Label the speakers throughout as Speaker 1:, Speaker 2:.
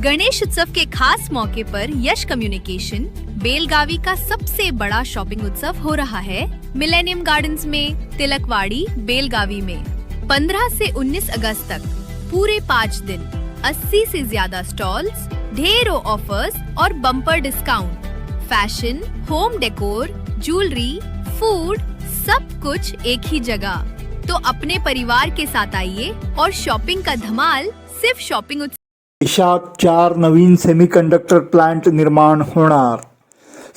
Speaker 1: गणेश उत्सव के खास मौके पर यश कम्युनिकेशन, बेलगावी का सबसे बड़ा शॉपिंग उत्सव हो रहा है। मिलेनियम गार्डन्स में, तिलकवाड़ी, बेलगावी में। 15 से 19 अगस्त तक, पूरे पाँच दिन 80 से ज़्यादा स्टॉल्स, ढेरों ऑफर्स और bumper discount. Fashion, home decor, jewellery, food, सब कुछ एक ही जगह। तो अपने परिवार के साथ आइए और शॉपिंग का धमाल सिर्फ़ शॉपिंग
Speaker 2: देशात चार नवीन सेमीकंडक्टर प्लांट निर्माण होणार.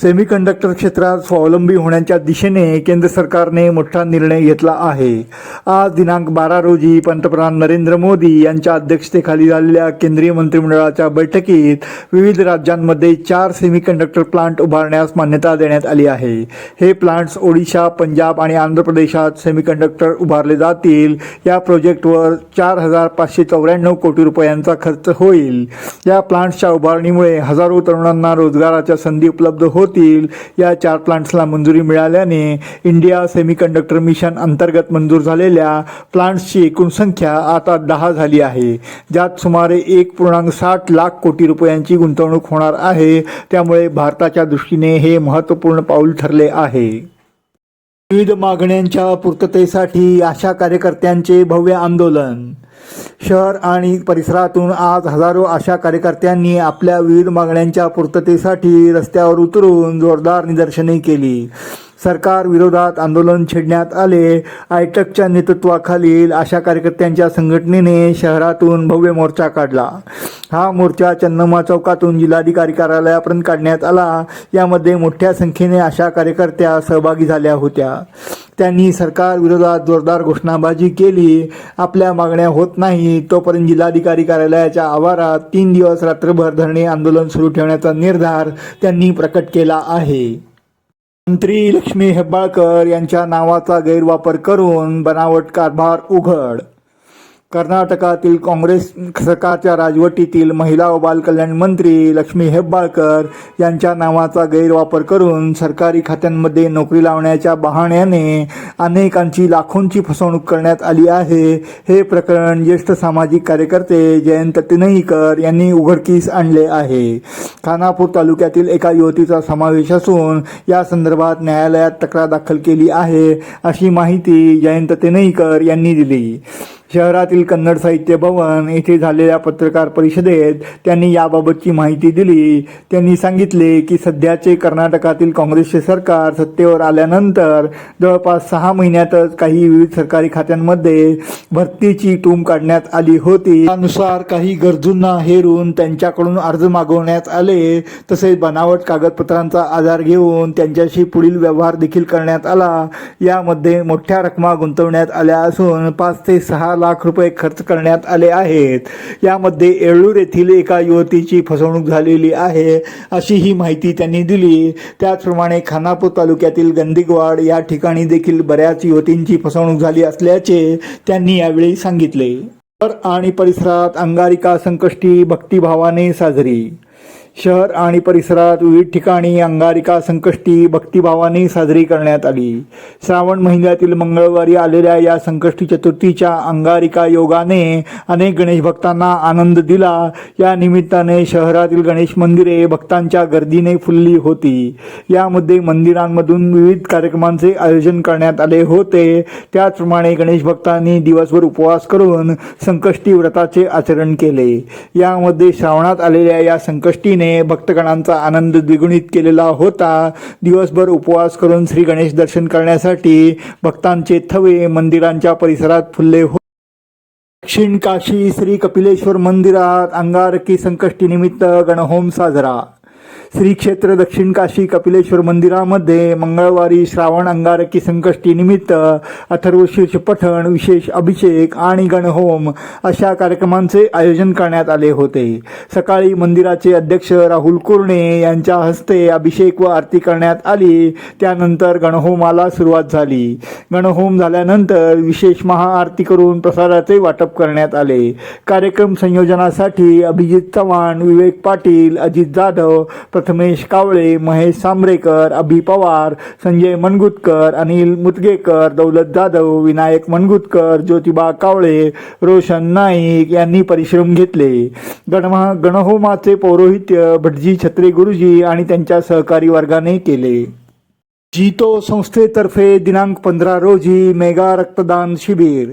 Speaker 2: सेमीकंडक्टर क्षेत्रात स्वावलंबी होण्याच्या दिशेने केंद्र सरकारने मोठा निर्णय घेतला आहे. आज दिनांक बारा रोजी पंतप्रधान नरेंद्र मोदी यांच्या अध्यक्षतेखाली झालेल्या केंद्रीय मंत्रिमंडळाच्या बैठकीत विविध राज्यांमध्ये चार सेमीकंडक्टर प्लांट उभारण्यास मान्यता देण्यात आली आहे. हे प्लांट्स ओडिशा पंजाब आणि आंध्र प्रदेशात सेमीकंडक्टर उभारले जातील. या प्रोजेक्टवर चार हजार पाचशे चौऱ्याण्णव कोटी रुपयांचा खर्च होईल. या प्लांट्सच्या उभारणीमुळे हजारो तरुणांना रोजगाराच्या संधी उपलब्ध होतील. या चार प्लांट्सला मंजुरी मिळाल्याने इंडिया सेमीकंडक्टर मिशन अंतर्गत मंजूर झालेल्या प्लांट्सची एकूण संख्या आता दहा झाली आहे. ज्यात सुमारे एक पूर्णांक साठ लाख कोटी रुपयांची गुंतवणूक होणार आहे. त्यामुळे भारताच्या दृष्टीने हे महत्त्वपूर्ण पाऊल ठरले आहे. विविध मागण्यांच्या पूर्ततेसाठी आशा कार्यकर्त्यांचे भव्य आंदोलन. शहर आणि परिसरातून आज हजारो आशा कार्यकर्त्यांनी आपल्या विविध मागण्यांच्या पूर्ततेसाठी रस्त्यावर उतरून जोरदार निदर्शने केली. सरकार विरोधात आंदोलन छेडण्यात आले. आयटकच्या नेतृत्वाखालील आशा कार्यकर्त्यांच्या संघटनेने शहरातून भव्य मोर्चा काढला. हा मोर्चा चन्नम्मा चौकातून जिल्हाधिकारी कार्यालयापर्यंत काढण्यात आला. यामध्ये मोठ्या संख्येने आशा कार्यकर्त्या सहभागी झाल्या होत्या. त्यांनी सरकार विरोधात जोरदार घोषणाबाजी केली. आपल्या मागण्या होत नाही. तोपर्यंत जिल्हाधिकारी कार्यालयाच्या आवारात तीन दिवस रात्रभर धरणे आंदोलन सुरू ठेवण्याचा निर्धार त्यांनी प्रकट केला आहे. मंत्री लक्ष्मी हेब्बाळकर यांच्या नावाचा गैरवापर करून बनावट कारभार उघड कर्नाटकातील काँग्रेस सरकारच्या राजवटीतील महिला व बालकल्याण मंत्री लक्ष्मी हेब्बाळकर यांच्या नावाचा गैरवापर करून सरकारी खात्यांमध्ये नोकरी लावण्याच्या बहाण्याने अनेकांची लाखोंची फसवणूक करण्यात आली आहे. हे प्रकरण ज्येष्ठ सामाजिक कार्यकर्ते जयंत तिनईकर यांनी उघडकीस आणले आहे. खानापूर तालुक्यातील एका युवतीचा समावेश असून या संदर्भात न्यायालयात तक्रार दाखल केली आहे अशी माहिती जयंत तिनईकर यांनी दिली. शहरातील कन्नड साहित्य भवन येथे झालेल्या पत्रकार परिषदेत त्यांनी याबाबतची माहिती दिली. त्यांनी सांगितले की सध्याचे कर्नाटकातील काँग्रेसचे सरकार सत्तेवर आल्यानंतर जवळपास सहा महिन्यातच काही विविध सरकारी खात्यांमध्ये भरतीची टूम काढण्यात आली होती. त्यानुसार काही गरजूंना हेरून त्यांच्याकडून अर्ज मागवण्यात आले. तसेच बनावट कागदपत्रांचा आधार घेऊन त्यांच्याशी पुढील व्यवहार देखील करण्यात आला. यामध्ये मोठ्या रकमा गुंतवण्यात आल्या असून पाच ते सहा लाख रुपये खर्च करण्यात आले आहेत. यामध्ये येळूर येथील एका युवतीची फसवणूक झालेली आहे अशी ही माहिती त्यांनी दिली. त्याचप्रमाणे खानापूर तालुक्यातील गंदिगवाड या ठिकाणी देखील बऱ्याच युवतींची फसवणूक झाली असल्याचे त्यांनी यावेळी सांगितले. आणि परिसरात अंगारिका संकष्टी भक्तिभावाने साजरी शहर आणि परिसरात विविध ठिकाणी अंगारिका संकष्टी भक्तिभावाने साजरी करण्यात आली. श्रावण महिन्यातील मंगळवारी आलेल्या या संकष्टी चतुर्थीच्या अंगारिका योगाने अनेक गणेश भक्तांना आनंद दिला. या निमित्ताने शहरातील गणेश मंदिरे भक्तांच्या गर्दीने फुलली होती. यामध्ये मंदिरांमधून विविध कार्यक्रमांचे आयोजन करण्यात आले होते. त्याचप्रमाणे गणेश भक्तांनी दिवसभर उपवास करून संकष्टी व्रताचे आचरण केले. यामध्ये श्रावणात आलेल्या या संकष्टीने भक्तगणांचा आनंद द्विगुणित केलेला होता. दिवसभर उपवास करून श्री गणेश दर्शन करण्यासाठी भक्तांचे थवे मंदिरांच्या परिसरात फुलले हो दक्षिण काशी श्री कपिलेश्वर मंदिरात अंगारकी संकष्टी निमित्त गणहोम साजरा. श्री क्षेत्र दक्षिण काशी कपिलेश्वर मंदिरामध्ये मंगळवारी श्रावण अंगारकी संकष्टी निमित्त अथर्वशीर्ष पठण विशेष अभिषेक आणि गणहोम अशा कार्यक्रमांचे आयोजन करण्यात आले होते. सकाळी मंदिराचे अध्यक्ष राहुल कुर्णे यांच्या हस्ते अभिषेक व आरती करण्यात आली. त्यानंतर गणहोमाला सुरुवात झाली. गणहोम झाल्यानंतर विशेष महाआरती करून प्रसादाचे वाटप करण्यात आले. कार्यक्रम संयोजनासाठी अभिजित चव्हाण विवेक पाटील अजित जाधव प्रथमेश कावळे महेश सांबरेकर अभि पवार संजय मनगुतकर अनिल मुतगेकर दौलत जाधव विनायक मनगुतकर ज्योतिबा कावळे रोशन नाईक यांनी परिश्रम घेतले. गणमा गणहोमाचे पौरोहित्य भटजी छत्रे गुरुजी आणि त्यांच्या सहकारी वर्गाने केले. जीतो संस्थेतर्फे दिनांक पंधरा रोजी मेगा रक्तदान शिबिर.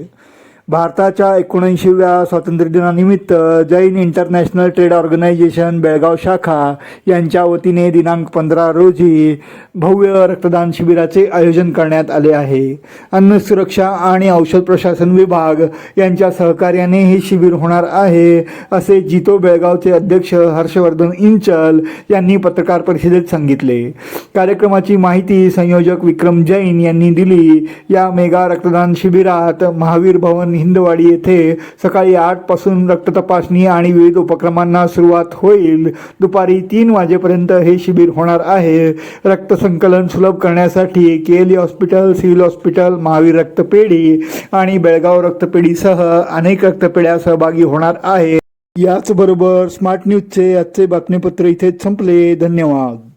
Speaker 2: भारताच्या एकोणऐंशीव्या स्वातंत्र्यदिनानिमित्त Jain international trade organisation Belgaum शाखा यांच्या वतीने दिनांक पंधरा रोजी भव्य रक्तदान शिबिराचे आयोजन करण्यात आले आहे. अन्न सुरक्षा आणि औषध प्रशासन विभाग यांच्या सहकार्याने हे शिबिर होणार आहे असे जितो बेळगावचे अध्यक्ष हर्षवर्धन इंचल यांनी पत्रकार परिषदेत सांगितले. कार्यक्रमाची माहिती संयोजक विक्रम जैन यांनी दिली. या मेगा रक्तदान शिबिरात महावीर भवन हिंदवाडी येथे सकाळी आठपासून रक्ततपासणी रक्त तपासणी आणि विविध उपक्रमांना सुरुवात होईल. दुपारी तीन वाजेपर्यंत हे शिबिर होणार आहे. रक्त संकलन सुलभ करण्यासाठी KLE hospital civil hospital Mahavir रक्तपेढी आणि बेळगाव रक्तपेढीसह अनेक रक्तपेढ्या सहभागी होणार आहे याचबरोबर स्मार्ट न्यूजचे आजचे बातमीपत्र इथेच संपले. धन्यवाद.